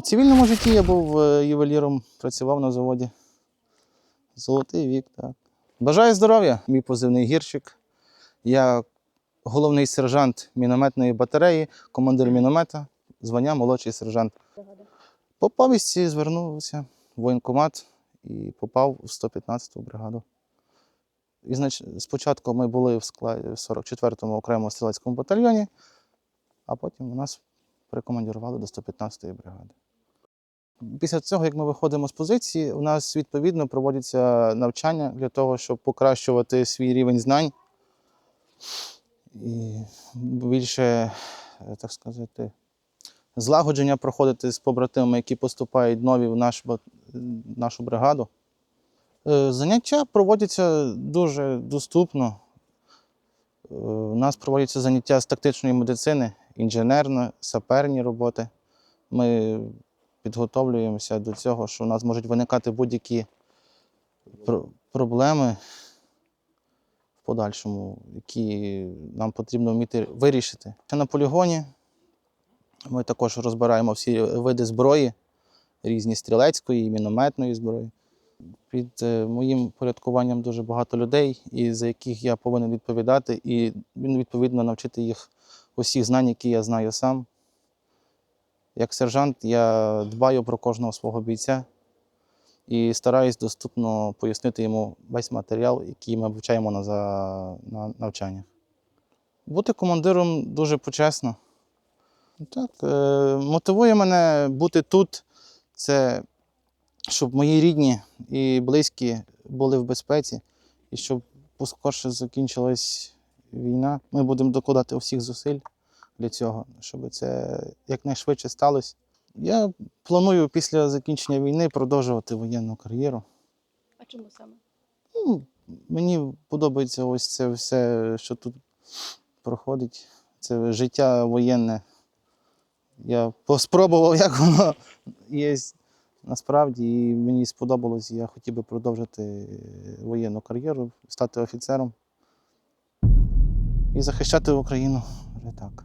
У цивільному житті я був е, ювеліром, працював на заводі. Золотий вік, так. Бажаю здоров'я, мій позивний гірщик. Я головний сержант мінометної батареї, командир міномета, звання молодший сержант. По повісті звернувся в воєнкомат і попав в 115-ту бригаду. І, значить, спочатку ми були в складі 44-му окремому стрілецькому батальйоні, а потім нас прикомандірували до 115-ї бригади. Після цього, як ми виходимо з позиції, у нас відповідно проводяться навчання для того, щоб покращувати свій рівень знань і більше, е, так сказати, злагодження проходити з побратимами, які поступають нові в наш, нашу бригаду. Е, Заняття проводяться дуже доступно. Е, У нас проводяться заняття з тактичної медицини, інженерно-саперні роботи. Ми підготовлюємося до цього, що у нас можуть виникати будь-які пр- проблеми в подальшому, які нам потрібно вміти вирішити. Ще на полігоні ми також розбираємо всі види зброї, різні стрілецької мінометної зброї. Під е, моїм порядкуванням дуже багато людей, і за яких я повинен відповідати, і він відповідно навчити їх усіх знань, які я знаю сам. Як сержант я дбаю про кожного свого бійця і стараюсь доступно пояснити йому весь матеріал, який ми вивчаємо на, на навчаннях. Бути командиром дуже почесно. Так, е, мотивує мене бути тут, це щоб мої рідні і близькі були в безпеці, і щоб поскорше закінчилась війна. Ми будемо докладати усіх зусиль для цього, щоб це якнайшвидше сталося. Я планую після закінчення війни продовжувати воєнну кар'єру. А чому саме? Ну, мені подобається ось це все, що тут проходить. Це життя воєнне. Я спробував, як воно є насправді, і мені сподобалось. Я хотів би продовжити воєнну кар'єру, стати офіцером і захищати Україну. Вже так.